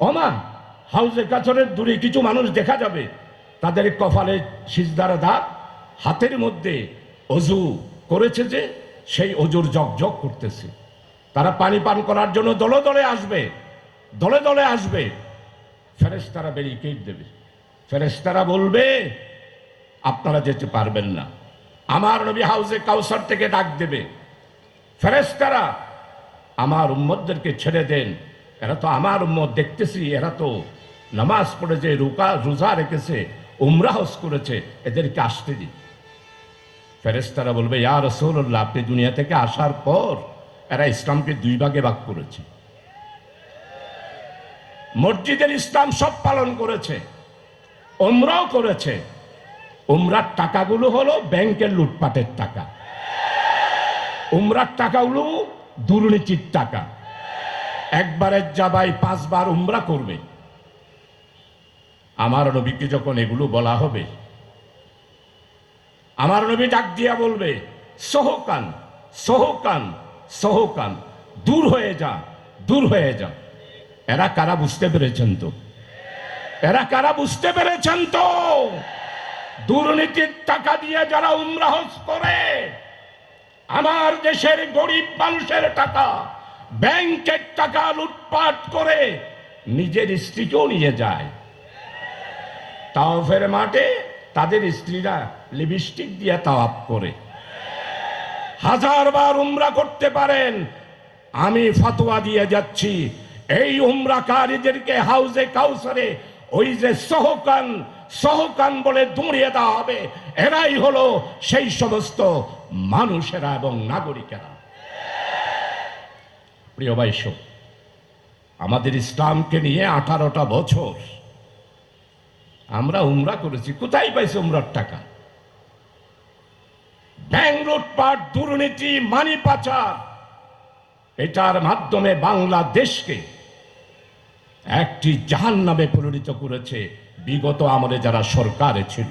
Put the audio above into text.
অমা হাউজে কাছরের দূরে কিছু মানুষ দেখা যাবে। তাদের কপালে সিজদার দাগ, হাতের মধ্যে অজু করেছে যে, সেই অজুর জগ করতেছে। তারা পানি পান করার জন্য দলে দলে আসবে, দলে দলে আসবে। ফেরেশতারা ব্যারিকেড দেবে। ফেরেশতারা বলবে, আপনারা যেতে পারবেন না। আমার নবী হাউসে কাউসার থেকে ডাক দেবে। ফেরেশতারা, আমার উম্মতদেরকে ছেড়ে দেন। এরা তো আমার উম্মত দেখতেছি, এরা তো নামাজ পড়েছে রুকা রোজা রেখেছে, উমরা হজ করেছে, এদেরকে আসতে দিন ফেরেশতারা বলবে, ইয়া রসৌল্লাহ আপনি দুনিয়া থেকে আসার পর এরা ইসলামকে দুই ভাগে ভাগ করেছে। মসজিদের ইসলাম সব পালন করেছে ওমরাও করেছে। উমরার টাকাগুলো হলো ব্যাংকের লুটপাটের টাকা। উমরার টাকাগুলো দুর্নীতির টাকা। একবারের যাবাই পাঁচবার উমরা করবে। আমার নবীকে যখন এগুলো বলা হবে, আমার নবী ডাক দিয়া বলবে, সহকান সহকান সহকান, দূর হয়ে যা, দূর হয়ে যা। এরা কারা বুঝতে পেরেছেন তো? এরা কারা বুঝতে পেরেছেন তো? দুর্নীতির টাকা দিয়ে যারা উমরাহজ করে, আমার দেশের গরিব মানুষের টাকা ব্যাংকের টাকা লুটপাট করে নিজের স্ত্রীকেও নিয়ে যায়। তাওফের মাঠে তাদের স্ত্রীরা লিপস্টিক দিয়ে তাওয়াপ করে। হাজারবার উমরা করতে পারেন, আমি ফতোয়া দিয়ে যাচ্ছি। এই উমরাকারীদেরকে হাউজে কাউসারে ওই যে সহকান সহকান বলে দৌড়িয়ে দেওয়া হবে। এরাই হলো সেই সমস্ত মানুষেরা এবং নাগরিকেরা। প্রিয় বাইশ আমাদের ইসলামকে নিয়ে আঠারোটা বছর আমরা উমরা করেছি। কোথায় পাইছি উমরার টাকা? ব্যাংক লুটপাট, দুর্নীতি, মানি পাচার, এটার মাধ্যমে বাংলাদেশকে একটি জাহান নামে পরিণত করেছে। বিগত আমলে যারা সরকারে ছিল